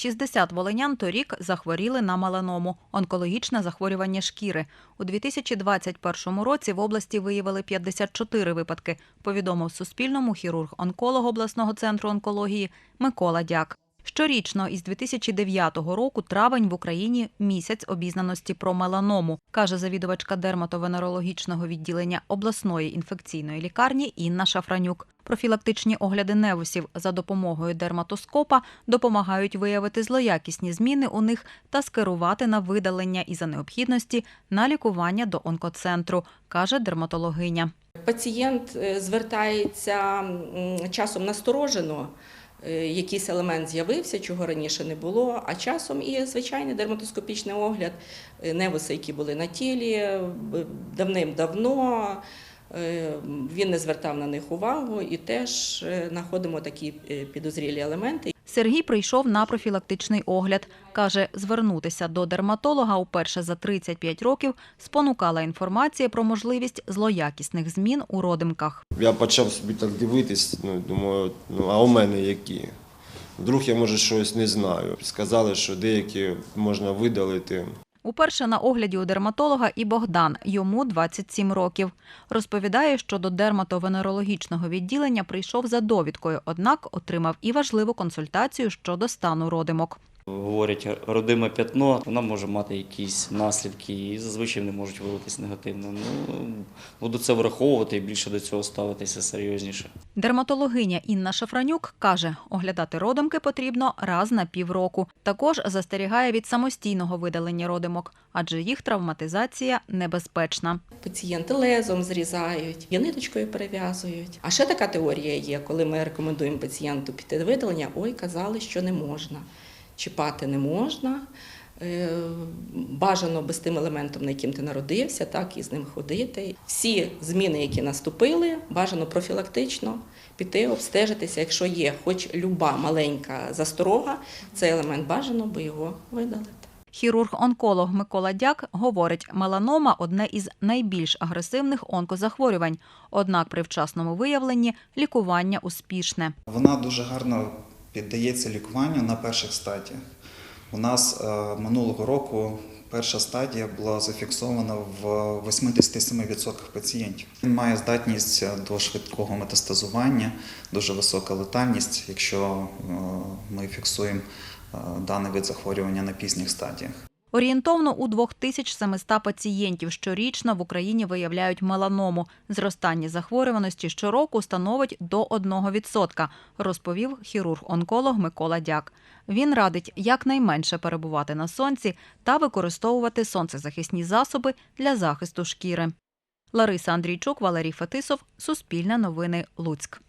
60 волинян торік захворіли на меланому – онкологічне захворювання шкіри. У 2021 році в області виявили 54 випадки, повідомив Суспільному хірург-онколог обласного центру онкології Микола Дяк. Щорічно із 2009 року травень в Україні місяць обізнаності про меланому, каже завідувачка дерматовенерологічного відділення обласної інфекційної лікарні Інна Шафранюк. Профілактичні огляди невусів за допомогою дерматоскопа допомагають виявити злоякісні зміни у них та скерувати на видалення і за необхідності на лікування до онкоцентру, каже дерматологиня. Пацієнт е, звертається часом насторожено. Е, Якийсь елемент з'явився, чого раніше не було, а часом і звичайний дерматоскопічний огляд, е, невуси, які були на тілі е, давним-давно. Е, Він не звертав на них увагу і теж е, знаходимо такі е, підозрілі елементи. Сергій прийшов на профілактичний огляд. Каже, звернутися до дерматолога уперше за 35 років спонукала інформація про можливість злоякісних змін у родимках. Я почав собі так дивитись, ну, думаю, ну а у мене які? Вдруг я, може, щось не знаю. Сказали, що деякі можна видалити. Уперше на огляді у дерматолога і Богдан, йому 27 років. Розповідає, що до дерматовенерологічного відділення прийшов за довідкою, однак отримав і важливу консультацію щодо стану родимок. Говорять, родиме п'ятно, вона може мати якісь наслідки і зазвичай не можуть виявитись негативно. Ну, буду це враховувати і більше до цього ставитися серйозніше. Дерматологиня Інна Шафранюк каже, оглядати родимки потрібно раз на півроку. Також застерігає від самостійного видалення родимок, адже їх травматизація небезпечна. Пацієнти лезом зрізають, я ниточкою перев'язують. А ще така теорія є, коли ми рекомендуємо пацієнту піти видалення, ой, казали, що не можна. Чіпати не можна. е, Бажано без тим елементом, на яким ти народився, так і з ним ходити. Всі зміни, які наступили, бажано профілактично піти, обстежитися. Якщо є хоч люба маленька засторога, цей елемент бажано би його видалити. Хірург-онколог Микола Дяк говорить, меланома одне із найбільш агресивних онкозахворювань. Однак при вчасному виявленні лікування успішне. Вона дуже гарно піддається лікуванню на перших стадіях. У нас е, минулого року перша стадія була зафіксована в 87% пацієнтів. Він має здатність до швидкого метастазування, дуже висока летальність, якщо е, ми фіксуємо е, даний вид захворювання на пізніх стадіях. Орієнтовно у 2700 пацієнтів щорічно в Україні виявляють меланому. Зростання захворюваності щороку становить до 1%, розповів хірург-онколог Микола Дяк. Він радить якнайменше перебувати на сонці та використовувати сонцезахисні засоби для захисту шкіри. Лариса Андрійчук, Валерій Фетисов, Суспільне новини, Луцьк.